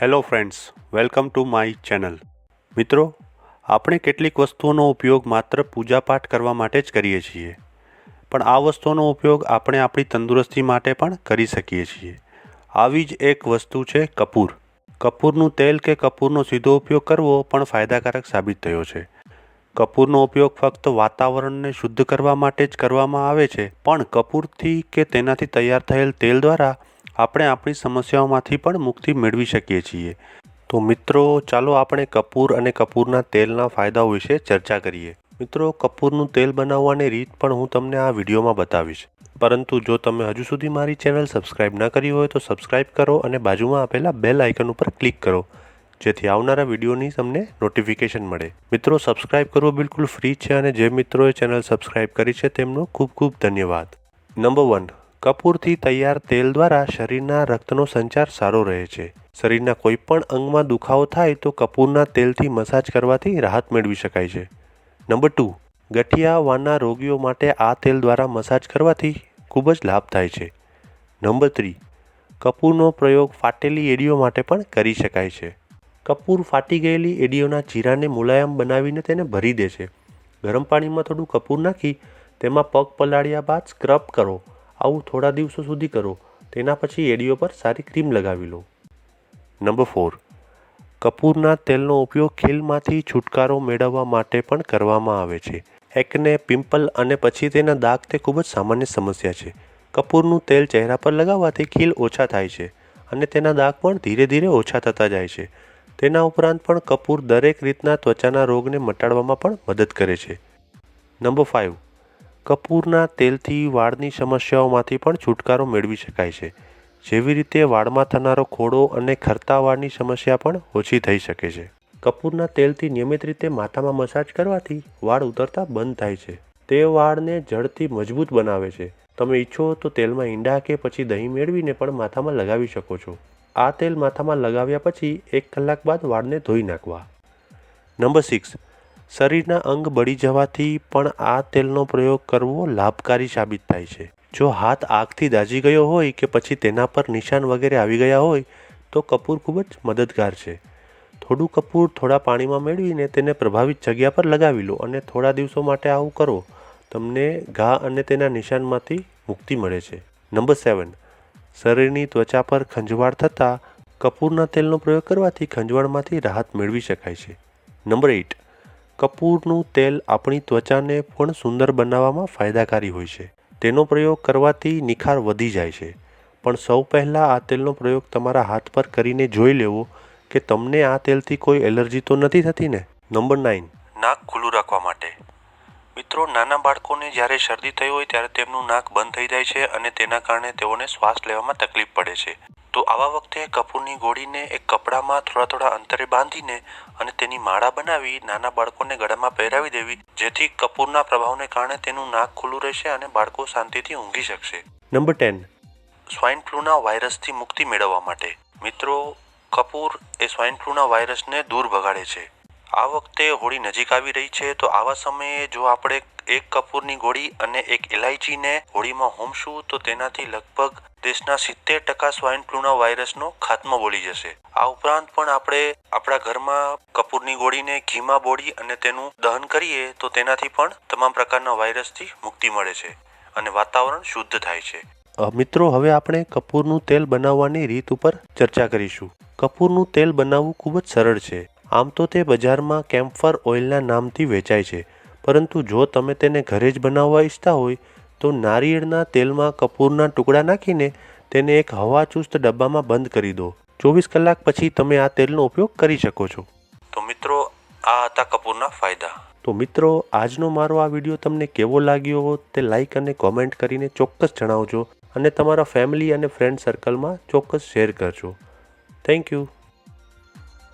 Hello friends welcome to my channel મિત્રો, આપણે કેટલીક વસ્તુઓનો ઉપયોગ માત્ર પૂજાપાઠ કરવા માટે જ કરીએ છીએ. પણ આ વસ્તુઓનો ઉપયોગ આપણે આપણી તંદુરસ્તી માટે પણ કરી શકીએ છીએ. આવી જ એક વસ્તુ છે કપૂર. કપૂરનું તેલ કે કપૂરનો સીધો ઉપયોગ કરવો પણ ફાયદાકારક સાબિત થયો છે. કપૂરનો ઉપયોગ ફક્ત વાતાવરણને શુદ્ધ કરવા માટે જ કરવામાં આવે છે, પણ કપૂરથી કે તેનાથી તૈયાર થયેલ તેલ દ્વારા આપણે આપણી સમસ્યાઓમાંથી પણ મુક્તિ મેળવી શકીએ છીએ. તો મિત્રો, ચાલો આપણે કપૂર અને કપૂરના તેલના ફાયદાઓ વિશે ચર્ચા કરીએ. મિત્રો, કપૂરનું તેલ બનાવવાની રીત પણ હું તમને આ વિડીયોમાં બતાવીશ. પરંતુ જો તમે હજુ સુધી મારી ચેનલ સબસ્ક્રાઇબ ન કરી હોય તો સબસ્ક્રાઇબ કરો અને બાજુમાં આપેલા બેલ આઇકન ઉપર ક્લિક કરો. જેથી આવનારા વિડીયોની તમને નોટિફિકેશન મળે. મિત્રો, સબસ્ક્રાઇબ કરવું બિલકુલ ફ્રી છે અને જે મિત્રોએ ચેનલ સબસ્ક્રાઇબ કરી છે તેમનો ખૂબ ખૂબ ધન્યવાદ. નંબર વન કપૂરથી તૈયાર તેલ દ્વારા શરીરના રક્તનો સંચાર સારો રહે છે. શરીરના કોઈ પણ અંગમાં દુખાવો થાય તો કપૂરના તેલથી મસાજ કરવાથી રાહત મેળવી શકાય છે. નંબર ટુ ગઠિયાવાના રોગીઓ માટે આ તેલ દ્વારા મસાજ કરવાથી ખૂબ જ લાભ થાય છે. નંબર થ્રી, કપૂરનો પ્રયોગ ફાટેલી એડીઓ માટે પણ કરી શકાય છે. કપૂર ફાટી ગયેલી એડીઓના ચીરાને મુલાયમ બનાવીને તેને ભરી દે છે. ગરમ પાણીમાં થોડું કપૂર નાખી તેમાં પગ પલાળ્યા બાદ સ્ક્રબ કરો. આવું થોડા દિવસો સુધી કરો, તેના પછી એડીઓ પર સારી ક્રીમ લગાવી લો. Number four. કપૂરના તેલનો ઉપયોગ ખીલમાંથી છુટકારો મેળવવા માટે પણ કરવામાં આવે છે. એકને પિમ્પલ અને પછી તેના દાગ તે ખૂબ જ સામાન્ય સમસ્યા છે. કપૂરનું તેલ ચહેરા પર લગાવવાથી ખીલ ઓછા થાય છે અને તેના દાગ પણ ધીરે ધીરે ઓછા થતા જાય છે. તેના ઉપરાંત પણ કપૂર દરેક રીતના ત્વચાના રોગને મટાડવામાં પણ મદદ કરે છે. નંબર ફાઇવ કપૂરના તેલથી વાળની સમસ્યાઓમાંથી પણ છુટકારો મેળવી શકાય છે. જેવી રીતે વાળમાં થનારો ખોડો અને ખરતા વાળની સમસ્યા પણ ઓછી થઈ શકે છે. કપૂરના તેલથી નિયમિત રીતે માથામાં મસાજ કરવાથી વાળ ઉતરતા બંધ થાય છે. તે વાળને જડથી મજબૂત બનાવે છે. તમે ઈચ્છો તો તેલમાં ઈંડા કે પછી દહીં મેળવીને પણ માથામાં લગાવી શકો છો. આ તેલ માથામાં લગાવ્યા પછી એક કલાક બાદ વાળને ધોઈ નાખવા. Number six. શરીરના અંગ બળી જવાથી પણ આ તેલનો પ્રયોગ કરવો લાભકારી સાબિત થાય છે. જો હાથ આગથી દાઝી ગયો હોય કે પછી તેના પર નિશાન વગેરે આવી ગયા હોય, તો કપૂર ખૂબ જ મદદગાર છે. થોડું કપૂર થોડા પાણીમાં મેળવીને તેને પ્રભાવિત જગ્યા પર લગાવી લો અને થોડા દિવસો માટે આવું કરો. તમને ઘા અને તેના નિશાનમાંથી મુક્તિ મળે છે. Number seven. શરીરની ત્વચા પર ખંજવાળ થતાં કપૂરના તેલનો પ્રયોગ કરવાથી ખંજવાળમાંથી રાહત મેળવી શકાય છે. નંબર એઇટ કપૂરનું તેલ આપણી ત્વચાને પણ સુંદર બનાવવામાં ફાયદાકારી હોય છે. તેનો પ્રયોગ કરવાથી નિખાર વધી જાય છે. પણ સૌ પહેલાં આ તેલનો પ્રયોગ તમારા હાથ પર કરીને જોઈ લેવો કે તમને આ તેલથી કોઈ એલર્જી તો નથી થતી ને? Number nine. નાક ખુલ્લું રાખવા માટે. મિત્રો, નાના બાળકોને જ્યારે શરદી થઈ હોય ત્યારે તેમનું નાક બંધ થઈ જાય છે અને તેના કારણે તેઓને શ્વાસ લેવામાં તકલીફ પડે છે. તો આવા વખતે કપૂરની ગોળીને એક કપડામાં થોડા થોડા અંતરે બાંધીને અને તેની માળા બનાવી નાના બાળકોને ગળામાં પહેરાવી દેવી જેથી કપૂરના પ્રભાવને કારણે તેનું નાક ખુલ્લું રહેશે અને બાળકો શાંતિથી ઊંઘી શકશે. Number ten. સ્વાઇન ફ્લૂના વાયરસથી મુક્તિ મેળવવા માટે. મિત્રો કપૂર એ સ્વાઇન ફ્લૂના વાયરસને દૂર ભગાડે છે. આ વખતે હોળી નજીક આવી રહી છે તો આવા સમયે જો આપણે એક કપૂરની ગોળી અને એક ઇલાયચીને હોળીમાં હોમશું તો તેનાથી લગભગ દેશના સિત્તેર ટકા સ્વાઇન ફ્લૂના વાયરસનો ખાત્મો બોલી જશે. આ ઉપરાંત પણ આપણે આપણા ઘરમાં કપૂરની ગોળીને ઘીમાં બોળી અને તેનું દહન કરીએ તો તેનાથી પણ તમામ પ્રકારના વાયરસથી મુક્તિ મળે છે અને વાતાવરણ શુદ્ધ થાય છે. મિત્રો, હવે આપણે કપૂરનું તેલ બનાવવાની રીત ઉપર ચર્ચા કરીશું. કપૂરનું તેલ બનાવવું ખૂબ જ સરળ છે. આમ તો તે બજારમાં કેમ્ફર ઓઇલના નામથી વેચાય છે. પરંતુ જો તમે તેને ઘરે જ બનાવવા ઈચ્છતા હોય તો નારિયેળના તેલમાં કપૂરના ટુકડા નાખીને તેને એક હવાચુસ્ત ડબ્બામાં બંધ કરી દો. ચોવીસ કલાક પછી તમે આ તેલનો ઉપયોગ કરી શકો છો. તો મિત્રો આ હતા કપૂરના ફાયદા. તો મિત્રો આજનો મારો આ વીડિયો તમને કેવો લાગ્યો તે લાઈક અને કોમેન્ટ કરીને ચોક્કસ જણાવજો અને તમારા ફેમિલી અને ફ્રેન્ડ સર્કલમાં ચોક્કસ શેર કરજો. Thank you.